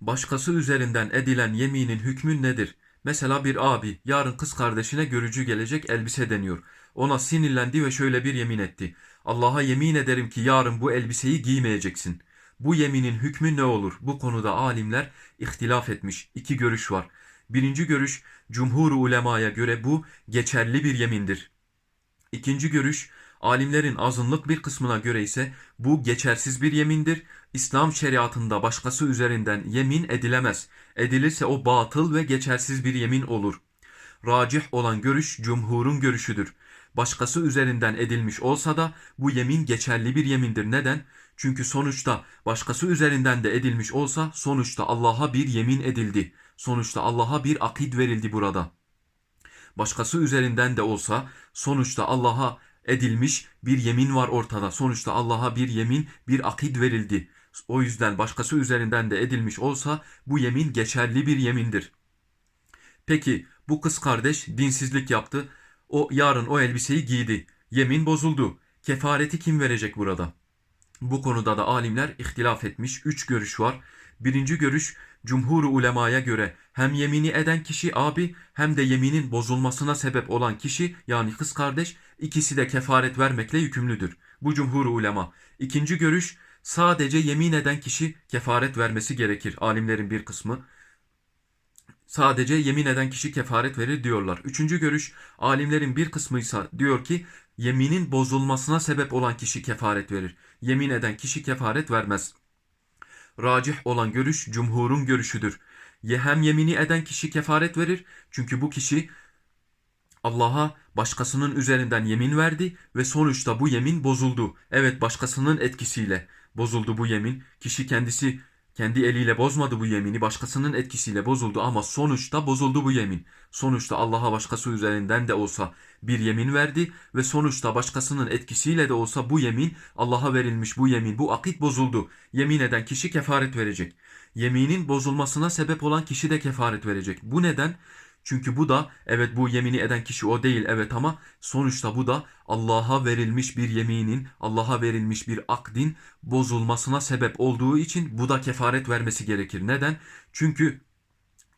Başkası üzerinden edilen yeminin hükmü nedir? Mesela bir abi yarın kız kardeşine görücü gelecek elbise deniyor. Ona sinirlendi ve şöyle bir yemin etti. Allah'a yemin ederim ki yarın bu elbiseyi giymeyeceksin. Bu yeminin hükmü ne olur? Bu konuda alimler ihtilaf etmiş. İki görüş var. Birinci görüş cumhur ulemaya göre bu geçerli bir yemindir. İkinci görüş, alimlerin azınlık bir kısmına göre ise bu geçersiz bir yemindir. İslam şeriatında başkası üzerinden yemin edilemez. Edilirse o batıl ve geçersiz bir yemin olur. Racih olan görüş cumhurun görüşüdür. Başkası üzerinden edilmiş olsa da bu yemin geçerli bir yemindir. Neden? Çünkü sonuçta başkası üzerinden de edilmiş olsa sonuçta Allah'a bir yemin edildi. Sonuçta Allah'a bir akid verildi burada başkası üzerinden de olsa sonuçta Allah'a edilmiş bir yemin var ortada. Sonuçta Allah'a bir yemin, bir akid verildi. O yüzden başkası üzerinden de edilmiş olsa bu yemin geçerli bir yemindir. Peki bu kız kardeş dinsizlik yaptı. O yarın o elbiseyi giydi. Yemin bozuldu. Kefareti kim verecek burada? Bu konuda da alimler ihtilaf etmiş. Üç görüş var. Birinci görüş cumhur ulemaya göre hem yemini eden kişi abi hem de yeminin bozulmasına sebep olan kişi yani kız kardeş ikisi de kefaret vermekle yükümlüdür. Bu cumhur ulema. İkinci görüş sadece yemin eden kişi kefaret vermesi gerekir. Alimlerin bir kısmı sadece yemin eden kişi kefaret verir diyorlar. Üçüncü görüş alimlerin bir kısmı ise diyor ki yeminin bozulmasına sebep olan kişi kefaret verir. Yemin eden kişi kefaret vermez. Racih olan görüş cumhurun görüşüdür. Ye hem yemini eden kişi kefaret verir. Çünkü bu kişi Allah'a başkasının üzerinden yemin verdi ve sonuçta bu yemin bozuldu. Evet başkasının etkisiyle bozuldu bu yemin. Kişi kendisi kendi eliyle bozmadı bu yemini, başkasının etkisiyle bozuldu ama sonuçta bozuldu bu yemin. Sonuçta Allah'a başkası üzerinden de olsa bir yemin verdi ve sonuçta başkasının etkisiyle de olsa bu yemin Allah'a verilmiş bu yemin, bu akit bozuldu. Yemin eden kişi kefaret verecek. Yeminin bozulmasına sebep olan kişi de kefaret verecek. Bu neden? Çünkü bu da evet bu yemini eden kişi o değil evet ama sonuçta bu da Allah'a verilmiş bir yeminin, Allah'a verilmiş bir akdin bozulmasına sebep olduğu için bu da kefaret vermesi gerekir. Neden? Çünkü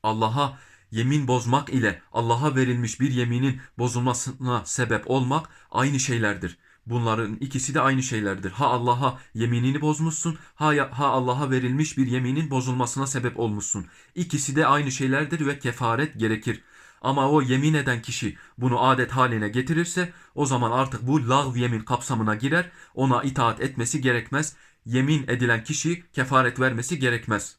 Allah'a yemin bozmak ile Allah'a verilmiş bir yeminin bozulmasına sebep olmak aynı şeylerdir. Bunların ikisi de aynı şeylerdir. Ha Allah'a yeminini bozmuşsun, ha, ha Allah'a verilmiş bir yeminin bozulmasına sebep olmuşsun. İkisi de aynı şeylerdir ve kefaret gerekir. Ama o yemin eden kişi bunu adet haline getirirse o zaman artık bu lağv yemin kapsamına girer. Ona itaat etmesi gerekmez. Yemin edilen kişi kefaret vermesi gerekmez.